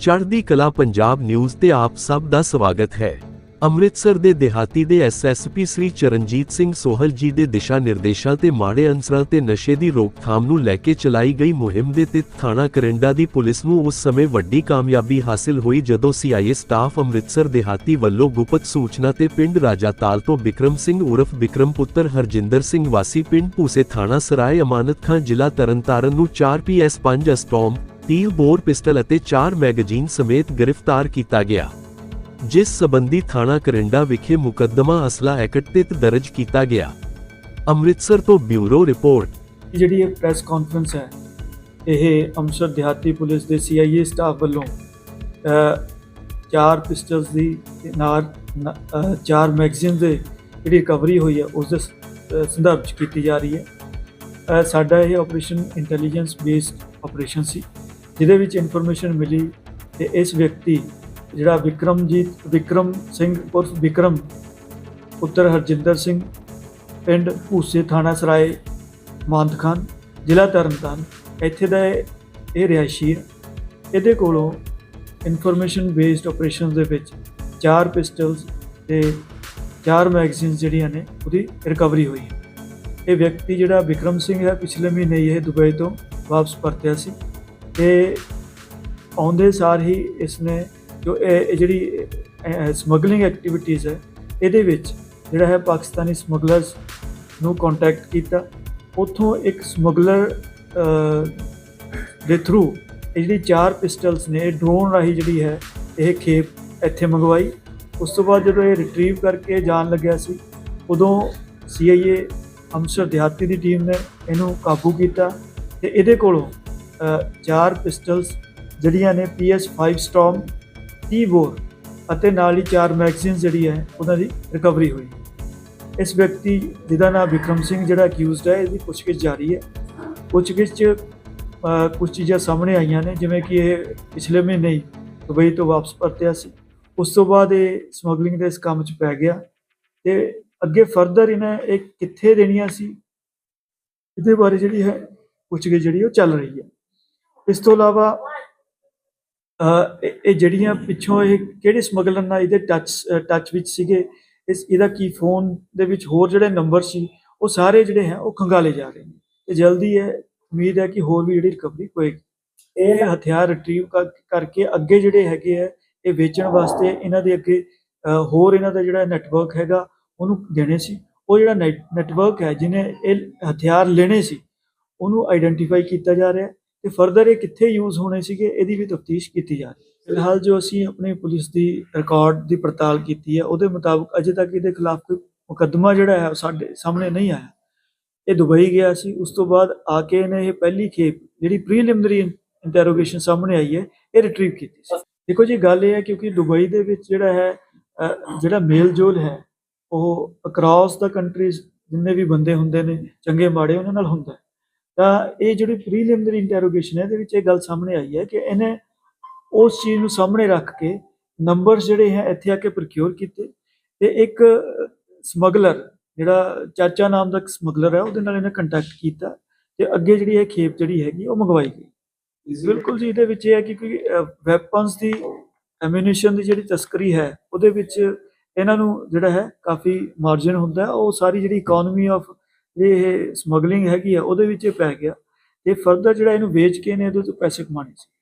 ਚੜ੍ਹਦੀ ਕਲਾ ਪੰਜਾਬ ਨਿਊਜ਼ ਤੇ ਆਪ ਸਭ ਦਾ ਸਵਾਗਤ ਹੈ। ਅੰਮ੍ਰਿਤਸਰ ਦੇ ਦਿਹਾਤੀ ਦੇ ਐਸਐਸਪੀ ਸ੍ਰੀ ਚਰਨਜੀਤ ਸਿੰਘ ਸੋਹਲ ਜੀ ਦੇ ਦਿਸ਼ਾ ਨਿਰਦੇਸ਼ਾਂ ਤੇ ਮਾੜੇ ਅਨਸਰਾਂ ਤੇ ਨਸ਼ੇ ਦੀ ਰੋਕਥਾਮ ਨੂੰ ਲੈ ਕੇ ਚਲਾਈ ਗਈ ਮੁਹਿੰਮ ਦੇ ਤਹਿਤ ਥਾਣਾ ਕਰਿੰਡਾ ਦੀ ਪੁਲਿਸ ਨੂੰ ਉਸ ਸਮੇਂ ਵੱਡੀ ਕਾਮਯਾਬੀ ਹਾਸਲ ਹੋਈ ਜਦੋਂ ਸੀਆਈਏ ਸਟਾਫ ਅੰਮ੍ਰਿਤਸਰ ਦਿਹਾਤੀ ਵੱਲੋਂ ਗੁਪਤ ਸੂਚਨਾ ਤੇ ਪਿੰਡ ਰਾਜਾਤਾਲ ਤੋਂ ਬਿਕਰਮ ਸਿੰਘ ਉਰਫ ਬਿਕਰਮ ਪੁੱਤਰ ਹਰਜਿੰਦਰ ਸਿੰਘ ਵਾਸੀ ਪਿੰਡ ਭੂਸੇ ਥਾਣਾ ਸਰਾਏ ਅਮਾਨਤ ਖਾਂ ਜ਼ਿਲ੍ਹਾ ਤਰਨਤਾਰਨ ਨੂੰ 4 ਪੀਐਸ 5 ਅਸਟੋਮ 30 ਬੋਰ ਪਿਸਟਲ ਅਤੇ 4 ਮੈਗਜ਼ੀਨ ਸਮੇਤ ਗ੍ਰਿਫਤਾਰ ਕੀਤਾ ਗਿਆ, ਜਿਸ ਸਬੰਧੀ ਥਾਣਾ ਕਰਿੰਡਾ ਵਿਖੇ ਮੁਕੱਦਮਾ ਅਸਲਾ ਐਕਟ ਤਹਿਤ ਦਰਜ ਕੀਤਾ ਗਿਆ। ਅੰਮ੍ਰਿਤਸਰ ਤੋਂ ਬਿਊਰੋ ਰਿਪੋਰਟ। ਜਿਹੜੀ ਇਹ ਪ੍ਰੈਸ ਕਾਨਫਰੰਸ ਹੈ, ਇਹ ਅੰਮ੍ਰਿਤਸਰ ਦਿਹਾਤੀ ਪੁਲਿਸ ਦੇ ਸੀਆਈਏ ਸਟਾਫ ਵੱਲੋਂ ਚਾਰ ਪਿਸਟਲਸ ਦੀ ਨਾਲ ਚਾਰ ਮੈਗਜ਼ੀਨ ਦੇ ਜਿਹੜੀ ਰਿਕਵਰੀ ਹੋਈ ਹੈ, ਉਸ ਦੇ ਸੰਦਰਭ 'ਚ ਕੀਤੀ ਜਾ ਰਹੀ ਹੈ। ਸਾਡਾ ਇਹ ਆਪਰੇਸ਼ਨ ਇੰਟੈਲੀਜੈਂਸ ਬੇਸਡ ਆਪਰੇਸ਼ਨ ਸੀ। ਜਿਹਦੇ ਵਿੱਚ ਇਨਫੋਰਮੇਸ਼ਨ ਮਿਲੀ ਤੇ ਇਸ ਵਿਅਕਤੀ, ਜਿਹੜਾ ਵਿਕਰਮਜੀਤ, ਵਿਕਰਮ ਸਿੰਘ ਉਰਫ ਵਿਕਰਮ, ਪੁੱਤਰ ਹਰਜਿੰਦਰ ਸਿੰਘ, ਪਿੰਡ ਭੂਸੇ ਥਾਣਾ ਸਰਾਏ ਮਾਨਤ ਖਾਨ, ਜ਼ਿਲ੍ਹਾ ਤਰਨਤਾਰਨ, ਇੱਥੇ ਦਾ ਇਹ ਰਿਹਾਇਸ਼ੀ ਹੈ। ਇਹਦੇ ਕੋਲੋਂ ਇਨਫੋਰਮੇਸ਼ਨ ਬੇਸਡ ਆਪਰੇਸ਼ਨਸ ਦੇ ਵਿੱਚ ਚਾਰ ਪਿਸਟਲਸ ਤੇ ਚਾਰ ਮੈਗਜ਼ੀਨਸ ਜਿਹੜੀਆਂ ਨੇ, ਉਹਦੀ ਰਿਕਵਰੀ ਹੋਈ ਹੈ। ਇਹ ਵਿਅਕਤੀ ਜਿਹੜਾ ਵਿਕਰਮ ਸਿੰਘ ਹੈ, ਪਿਛਲੇ ਮਹੀਨੇ ਹੀ ਇਹ ਦੁਬਈ ਤੋਂ ਵਾਪਸ ਪਰਤਿਆ ਸੀ। ਤੇ ਆਉਂਦੇ ਸਾਰ ਹੀ ਇਸ ਨੇ ਜੋ ਇਹ ਜਿਹੜੀ ਸਮਗਲਿੰਗ ਐਕਟੀਵਿਟੀਜ਼ ਹੈ, ਇਹਦੇ ਵਿੱਚ ਜਿਹੜਾ ਹੈ ਪਾਕਿਸਤਾਨੀ ਸਮਗਲਰਸ ਨੂੰ ਕੰਟੈਕਟ ਕੀਤਾ। ਉੱਥੋਂ ਇੱਕ ਸਮਗਲਰ ਦੇ ਥਰੂ ਇਹ ਜਿਹੜੀ ਚਾਰ ਪਿਸਟਲਸ ਨੇ, ਇਹ ਡਰੋਨ ਰਾਹੀਂ ਜਿਹੜੀ ਹੈ ਇਹ ਖੇਪ ਇੱਥੇ ਮੰਗਵਾਈ। ਉਸ ਤੋਂ ਬਾਅਦ ਜਦੋਂ ਇਹ ਰਿਟਰੀਵ ਕਰਕੇ ਜਾਣ ਲੱਗਿਆ ਸੀ, ਉਦੋਂ ਸੀਆਈਏ ਅੰਮ੍ਰਿਤਸਰ ਦਿਹਾਤੀ ਦੀ ਟੀਮ ਨੇ ਇਹਨੂੰ ਕਾਬੂ ਕੀਤਾ ਤੇ ਇਹਦੇ ਕੋਲੋਂ ਚਾਰ ਪਿਸਟਲਸ ਜਿਹੜੀਆਂ ਨੇ PS5 ਸਟਾਰਮ 30 ਬੋਰ ਅਤੇ ਨਾਲ ਹੀ ਚਾਰ ਮੈਗਜ਼ੀਨਸ ਜਿਹੜੀ ਹੈ ਉਹਨਾਂ ਦੀ ਰਿਕਵਰੀ ਹੋਈ। ਇਸ ਵਿਅਕਤੀ ਜਿਹਦਾ ਨਾਮ ਵਿਕਰਮ ਸਿੰਘ ਜਿਹੜਾ ਅਕਿਊਜ਼ਡ ਹੈ ਇਹਦੀ ਪੁੱਛਗਿੱਛ ਜਾਰੀ ਹੈ। ਪੁੱਛਗਿੱਛ 'ਚ ਅ, ਕੁਝ ਚੀਜ਼ਾਂ ਸਾਹਮਣੇ ਆਈਆਂ ਨੇ ਜਿਵੇਂ ਕਿ ਇਹ ਪਿਛਲੇ ਮਹੀਨੇ ਹੀ ਦੁਬਈ ਤੋਂ ਵਾਪਸ ਪਰਤਿਆ ਸੀ। ਉਸ ਤੋਂ ਬਾਅਦ ਇਹ ਸਮਗਲਿੰਗ ਦੇ ਇਸ ਕੰਮ 'ਚ ਪੈ ਗਿਆ ਤੇ ਅੱਗੇ ਫਰਦਰ ਇਹਨਾਂ ਇਹ ਕਿੱਥੇ ਦੇਣੀਆਂ ਸੀ ਇਹਦੇ ਬਾਰੇ ਜਿਹੜੀ ਹੈ ਪੁੱਛਗਿੱਛ ਜਿਹੜੀ ਉਹ ਚੱਲ ਰਹੀ ਹੈ। ਇਸ ਤੋਂ ਇਲਾਵਾ ਇਹ ਇਹ ਜਿਹੜੀਆਂ ਪਿੱਛੋਂ ਇਹ ਕਿਹੜੇ ਸਮਗਲਰ ਨਾਲ ਇਹਦੇ ਟੱਚ ਟੱਚ ਵਿੱਚ ਸੀਗੇ, ਇਸ, ਇਹਦਾ ਕੀ ਫੋਨ ਦੇ ਵਿੱਚ ਹੋਰ ਜਿਹੜੇ ਨੰਬਰ ਸੀ, ਉਹ ਸਾਰੇ ਜਿਹੜੇ ਹੈ, ਉਹ ਖੰਗਾਲੇ ਜਾ ਰਹੇ ਨੇ। ਤੇ ਜਲਦੀ ਹੈ ਉਮੀਦ ਹੈ ਕਿ ਹੋਰ ਵੀ ਜਿਹੜੀ ਰਿਕਵਰੀ ਹੋਏਗੀ। ਇਹ ਹਥਿਆਰ ਰਿਟਰੀਵ ਕਰਕੇ ਅੱਗੇ ਜਿਹੜੇ ਹੈਗੇ ਆ ਇਹ ਵੇਚਣ ਵਾਸਤੇ ਇਹਨਾਂ ਦੇ ਅੱਗੇ ਹੋਰ ਇਹਨਾਂ ਦਾ ਜਿਹੜਾ ਨੈਟਵਰਕ ਹੈਗਾ, ਉਹਨੂੰ ਦੇਣੇ ਸੀ। ਉਹ ਜਿਹੜਾ ਨੈਟਵਰਕ ਹੈ, ਜਿਹਨੇ ਇਹ ਹਥਿਆਰ ਲੈਣੇ ਸੀ, ਉਹਨੂੰ ਆਈਡੈਂਟੀਫਾਈ ਕੀਤਾ ਜਾ ਰਿਹਾ ਤੇ ਫਰਦਰ ਇਹ ਕਿੱਥੇ ਯੂਜ਼ ਹੋਣੇ ਸੀਗੇ, ਇਹਦੀ ਵੀ ਤਫਤੀਸ਼ ਕੀਤੀ ਜਾ ਰਹੀ ਹੈ। ਫਿਲਹਾਲ ਜੋ ਅਸੀਂ ਆਪਣੀ ਪੁਲਿਸ ਦੀ ਰਿਕਾਰਡ ਦੀ ਪੜਤਾਲ ਕੀਤੀ ਹੈ, ਉਹਦੇ ਮੁਤਾਬਕ ਅਜੇ ਤੱਕ ਇਹਦੇ ਖਿਲਾਫ ਕੋਈ ਮੁਕੱਦਮਾ ਜਿਹੜਾ ਹੈ, ਉਹ ਸਾਡੇ ਸਾਹਮਣੇ ਨਹੀਂ ਆਇਆ। ਇਹ ਦੁਬਈ ਗਿਆ ਸੀ, ਉਸ ਤੋਂ ਬਾਅਦ ਆ ਕੇ ਇਹਨੇ ਇਹ ਪਹਿਲੀ ਖੇਪ, ਜਿਹੜੀ ਪ੍ਰੀਲਿਮਿਨਰੀ ਇੰਟਰੋਗੇਸ਼ਨ ਸਾਹਮਣੇ ਆਈ ਹੈ, ਇਹ ਰਿਟਰੀਵ ਕੀਤੀ ਸੀ। ਦੇਖੋ ਜੀ, ਗੱਲ ਇਹ ਹੈ ਕਿਉਂਕਿ ਦੁਬਈ ਦੇ ਵਿੱਚ ਜਿਹੜਾ ਹੈ ਜਿਹੜਾ ਮੇਲ ਜੋਲ ਹੈ, ਉਹ ਅਕ੍ਰੋਸ ਦਾ ਕੰਟਰੀਜ਼ ਜਿੰਨੇ ਵੀ ਬੰਦੇ ਹੁੰਦੇ ਨੇ, ਚੰਗੇ ਮਾੜੇ ਉਹਨਾਂ ਨਾਲ ਹੁੰਦਾ ਹੈ। ਤਾਂ ਇਹ ਜਿਹੜੀ ਪ੍ਰੀਲਿਮਿਨਰੀ ਇੰਟਰੋਗੇਸ਼ਨ ਹੈ ਇਹਦੇ ਵਿੱਚ ਇਹ ਗੱਲ ਸਾਹਮਣੇ ਆਈ ਹੈ ਕਿ ਇਹਨੇ ਉਸ ਚੀਜ਼ ਨੂੰ ਸਾਹਮਣੇ ਰੱਖ ਕੇ ਨੰਬਰਸ ਜਿਹੜੇ ਹੈ ਇੱਥੇ ਆ ਕੇ ਪ੍ਰੋਕਿਉਰ ਕੀਤੇ ਤੇ ਇੱਕ ਸਮਗਲਰ ਜਿਹੜਾ ਚਾਚਾ ਨਾਮ ਦਾ ਸਮਗਲਰ ਹੈ ਉਹਦੇ ਨਾਲ ਇਹਨੇ ਕੰਟੈਕਟ ਕੀਤਾ ਤੇ ਅੱਗੇ ਜਿਹੜੀ ਇਹ ਖੇਪ ਜਿਹੜੀ ਹੈਗੀ ਉਹ ਮੰਗਵਾਈ ਗਈ। ਬਿਲਕੁਲ ਜੀ ਇਹਦੇ ਵਿੱਚ ਇਹ ਹੈ ਕਿ ਕੋਈ ਵੈਪਨਸ ਦੀ ਐਮੂਨੀਸ਼ਨ ਦੀ ਜਿਹੜੀ ਤਸਕਰੀ ਹੈ ਉਹਦੇ ਵਿੱਚ ਇਹਨਾਂ ਨੂੰ ਜਿਹੜਾ ਹੈ ਕਾਫੀ ਮਾਰਜਨ ਹੁੰਦਾ ਉਹ ਸਾਰੀ ਜਿਹੜੀ ਇਕਨੋਮੀ ਆਫ ਇਹ ਸਮਗਲਿੰਗ ਹੈਗੀ ਆ, ਉਹਦੇ ਵਿੱਚ ਇਹ ਪੈ ਗਿਆ। ਤੇ ਫਰਦਰ ਜਿਹੜਾ ਇਹਨੂੰ ਵੇਚ ਕੇ ਇਹਨੇ ਇਹਦੇ ਤੋਂ ਪੈਸੇ ਕਮਾਣੇ ਸੀ।